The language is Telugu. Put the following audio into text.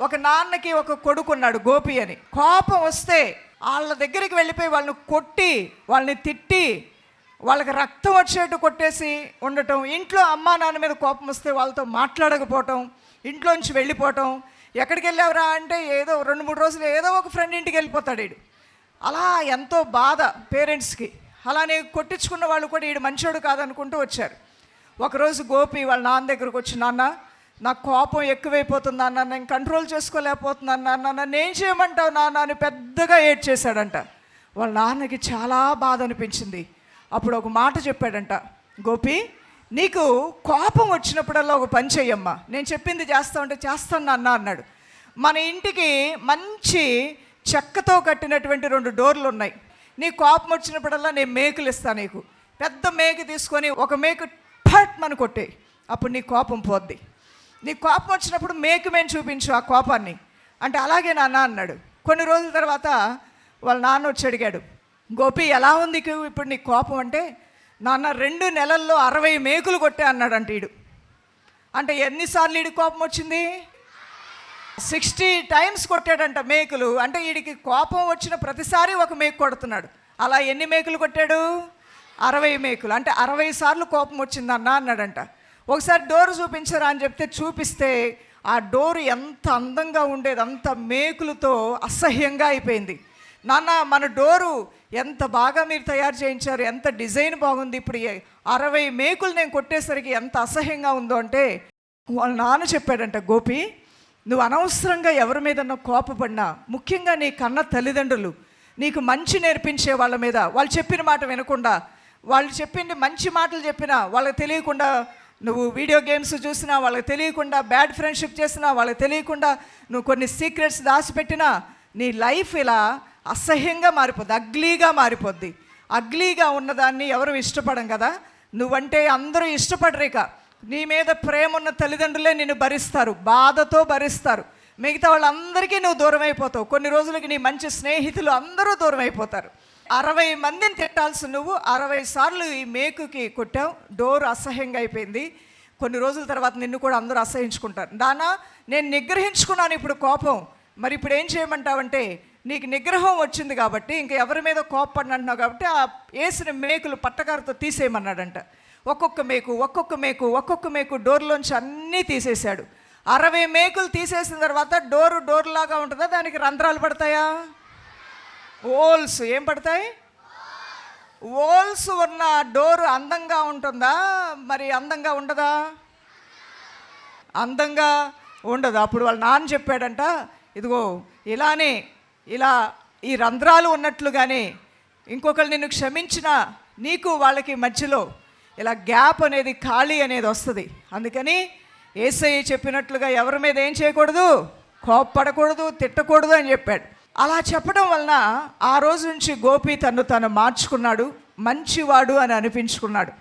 ఒక నాన్నకి ఒక కొడుకు ఉన్నాడు గోపి అని. కోపం వస్తే వాళ్ళ దగ్గరికి వెళ్ళిపోయి వాళ్ళని కొట్టి వాళ్ళని తిట్టి వాళ్ళకి రక్తం వచ్చేట్టు కొట్టేసి ఉండటం ఇంట్లో అమ్మా నాన్న మీద కోపం వస్తే వాళ్ళతో మాట్లాడకపోవటం ఇంట్లోంచి వెళ్ళిపోవటం ఎక్కడికి వెళ్ళావురా అంటే ఏదో రెండు మూడు రోజులు ఏదో ఒక ఫ్రెండ్ ఇంటికి వెళ్ళిపోతాడు వీడు అలా ఎంతో బాధ పేరెంట్స్కి అలానే కొట్టించుకున్న వాళ్ళు కూడా వీడు మంచోడు కాదనుకుంటూ వచ్చారు. ఒకరోజు గోపి వాళ్ళ నాన్న దగ్గరకు వచ్చి నాన్న నాకు కోపం ఎక్కువైపోతుంది నాన్న నేను కంట్రోల్ చేసుకోలేకపోతున్నాను నాన్న నన్ను ఏం చేయమంటావు నాన్న అని పెద్దగా ఏడ్ చేశాడంట వాళ్ళ నాన్నకి చాలా బాధ అనిపించింది. అప్పుడు ఒక మాట చెప్పాడంట గోపి నీకు కోపం వచ్చినప్పుడల్లా ఒక పని చెయ్యమ్మా. నేను చెప్పింది చేస్తా ఉంటే చేస్తాను నాన్న అన్నాడు. మన ఇంటికి మంచి చెక్కతో కట్టినటువంటి రెండు డోర్లు ఉన్నాయి. నీ కోపం వచ్చినప్పుడల్లా నేను మేకులు ఇస్తాను నీకు. పెద్ద మేకు తీసుకొని ఒక మేకు ఫట్ మన కొట్టే అప్పుడు నీ కోపం పోద్ది. నీ కోపం వచ్చినప్పుడు మేకు మేము చూపించు ఆ కోపాన్ని. అంటే అలాగే నాన్న అన్నాడు. కొన్ని రోజుల తర్వాత వాళ్ళ నాన్న వచ్చి అడిగాడు గోపి ఎలా ఉంది ఇప్పుడు నీ కోపం? అంటే నాన్న రెండు నెలల్లో అరవై మేకులు కొట్టే అన్నాడంట ఈడు. అంటే ఎన్నిసార్లు ఈడి కోపం వచ్చింది? సిక్స్టీ టైమ్స్ కొట్టాడంట మేకులు. అంటే వీడికి కోపం వచ్చిన ప్రతిసారి ఒక మేకు కొడుతున్నాడు. అలా ఎన్ని మేకులు కొట్టాడు? అరవై మేకులు. అంటే అరవై సార్లు కోపం వచ్చిందన్నా అన్నాడంట. ఒకసారి డోర్ చూపించరా అని చెప్తే చూపిస్తే ఆ డోర్ ఎంత అందంగా ఉండేది అంత మేకులతో అసహ్యంగా అయిపోయింది. నాన్న మన డోరు ఎంత బాగా మీరు తయారు చేయించారు ఎంత డిజైన్ బాగుంది ఇప్పుడు అరవై మేకులు నేను కొట్టేసరికి ఎంత అసహ్యంగా ఉందో అంటే వాళ్ళ నాన్న చెప్పాడంట గోపి నువ్వు అనవసరంగా ఎవరి మీదన్నా కోపపడినా ముఖ్యంగా నీ కన్న తల్లిదండ్రులు నీకు మంచి నేర్పించే వాళ్ళ మీద వాళ్ళు చెప్పిన మాట వినకుండా వాళ్ళు చెప్పింది మంచి మాటలు చెప్పినా వాళ్ళకి తెలియకుండా నువ్వు వీడియో గేమ్స్ చూసినా వాళ్ళకి తెలియకుండా బ్యాడ్ ఫ్రెండ్షిప్ చేసినా వాళ్ళకి తెలియకుండా నువ్వు కొన్ని సీక్రెట్స్ దాచిపెట్టినా నీ లైఫ్ ఇలా అసహ్యంగా మారిపోద్ది అగ్లీగా మారిపోద్ది. అగ్లీగా ఉన్నదాన్ని ఎవరు ఇష్టపడం కదా? నువ్వంటే అందరూ ఇష్టపడరిక నీ మీద ప్రేమ ఉన్న తల్లిదండ్రులే నిన్ను భరిస్తారు బాధతో భరిస్తారు. మిగతా వాళ్ళందరికీ నువ్వు దూరం అయిపోతావు కొన్ని రోజులకి నీ మంచి స్నేహితులు అందరూ దూరం అయిపోతారు అరవై మందిని తిట్టాల్సి నువ్వు అరవై సార్లు ఈ మేకుకి కొట్టావు. డోర్ అసహ్యంగా అయిపోయింది. కొన్ని రోజుల తర్వాత నిన్ను కూడా అందరూ అసహించుకుంటారు. దానా నేను నిగ్రహించుకున్నాను ఇప్పుడు కోపం. మరి ఇప్పుడు ఏం చేయమంటావంటే నీకు నిగ్రహం వచ్చింది కాబట్టి ఇంక ఎవరి మీద కోపపడిన అంటున్నావు కాబట్టి ఆ వేసిన మేకులు పట్టకారుతో తీసేయమన్నాడంట. ఒక్కొక్క మేకు ఒక్కొక్క మేకు ఒక్కొక్క మేకు డోర్లోంచి అన్నీ తీసేశాడు. అరవై మేకులు తీసేసిన తర్వాత డోరు డోర్ లాగా ఉంటుందా? దానికి రంధ్రాలు పడతాయా? ఓల్స్ ఏం పడతాయి? ఓల్స్ ఉన్న డోర్ అందంగా ఉంటుందా? మరి అందంగా ఉండదా? అందంగా ఉండదు. అప్పుడు వాళ్ళ నాన్న చెప్పాడంట ఇదిగో ఇలానే ఇలా ఈ రంధ్రాలు ఉన్నట్లుగానే ఇంకొకరు నిన్ను క్షమించిన నీకు వాళ్ళకి మధ్యలో ఇలా గ్యాప్ అనేది ఖాళీ అనేది వస్తుంది. అందుకని ఏసఐ చెప్పినట్లుగా ఎవరి మీద ఏం చేయకూడదు? కోప్పడకూడదు తిట్టకూడదు అని చెప్పాడు. అలా చెప్పడం వలన ఆ రోజు నుంచి గోపి తను తను మార్చుకున్నాడు మంచివాడు అని అనిపించుకున్నాడు.